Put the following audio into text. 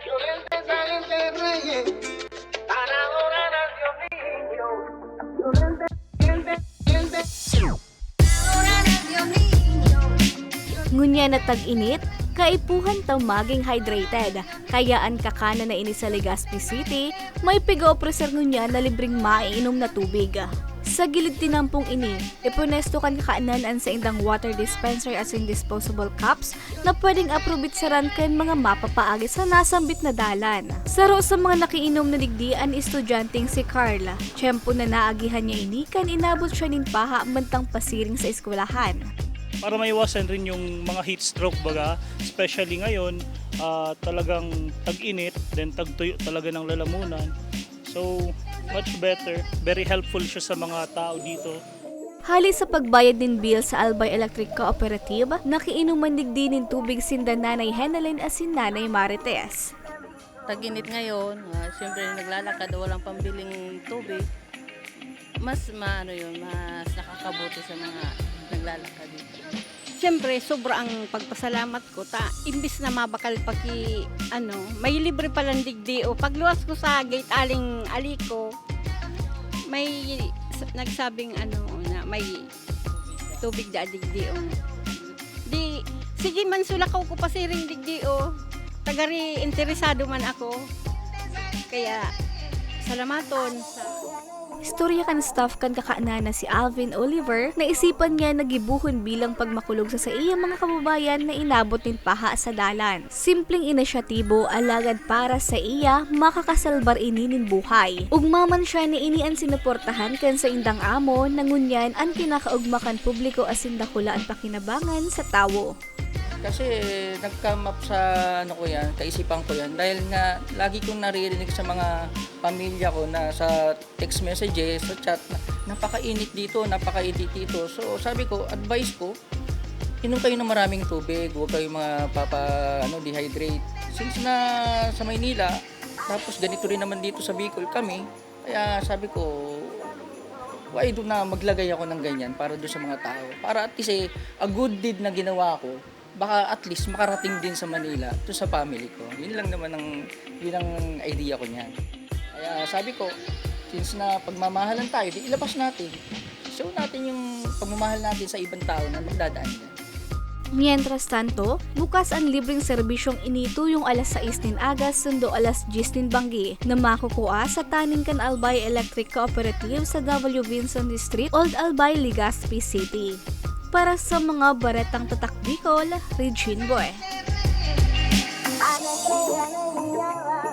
Violentes agentes reyes, para adorar al Dios niño. Violentes, violentes. Adorar al Dios niño. Ngunya na tag-init, kaipuhan taw maging hydrated. Kayaan kakana na ini sa Legazpi City, may pigo-preser ngunya na libreng maiinom na tubig. Sa gilid tinampong ini, ipunesto kan kakaanan an sa indang water dispenser as in disposable cups na pwedeng aprobit saran kan mga mapapaagi sa nasambit na dalan. Saro sa mga nakiinom na digdian estudyanteng si Carla. Tiyempo na naagihan niya ini kan inabot siya nin paha mantang pasiring sa eskwelahan. para maiwasan rin yung mga heat stroke baga especially ngayon ah, talagang tag-init then tagtuyo talaga ng lalamunan so much better very helpful siya sa mga tao dito Hali sa pagbayad din bill sa Albay Electric Cooperative, nakiinuman digdi ng tubig sinda Nanay Henalyn as si Nanay Marites. Tag-init ngayon, uh, siyempre naglalakad, walang pambiling tubig. Mas maano yun, mas nakakabuti sa mga naglalakad dito. Siyempre, sobra ang pagpasalamat ko. Ta, imbis na mabakal paki, ano, may libre palang digdi. O pagluwas ko sa gate aling aliko, may nagsabing ano, na may tubig da digdi. O. Di, sige man sulakaw ko pasiring digdi. O. Tagari interesado man ako. Kaya, salamaton sa Istorya kan staff kan kakaanana si Alvin Oliver na isipan niya nagibuhon bilang pagmakulog sa sa iya mga kababayan na inabot nin paha sa dalan. Simpleng inisyatibo alagad para sa iya makakasalbar ini nin buhay. Ugmaman siya ni ini ang sinuportahan kan sa indang amo nangunyan ang kinakaugmakan publiko asin dakula ang pakinabangan sa tawo. Kasi nag-come up sa ano ko yan, kaisipan ko yan dahil nga lagi kong naririnig sa mga pamilya ko na sa text messages, sa chat na napakainit dito, napakainit dito. So sabi ko, advice ko, inom kayo ng maraming tubig, huwag kayo mga papa ano, dehydrate. Since na sa Maynila, tapos ganito rin naman dito sa Bicol kami, kaya sabi ko, why do na maglagay ako ng ganyan para doon sa mga tao. Para at least eh, a good deed na ginawa ko, baka at least makarating din sa Manila, to sa family ko. Yun lang naman ang, yun ang idea ko niyan. Kaya sabi ko, since na pagmamahalan tayo, di ilabas natin. Show natin yung pagmamahal natin sa ibang tao na magdadaan yan. Mientras tanto, bukas ang libreng serbisyong inito yung alas 6 nin agas sundo alas 10 nin banggi na makukuha sa Taning Can Albay Electric Cooperative sa W. Vinson District, Old Albay, Legazpi City para sa mga baretang tatak Bicol, Regine Boy. Ano, ano, ano,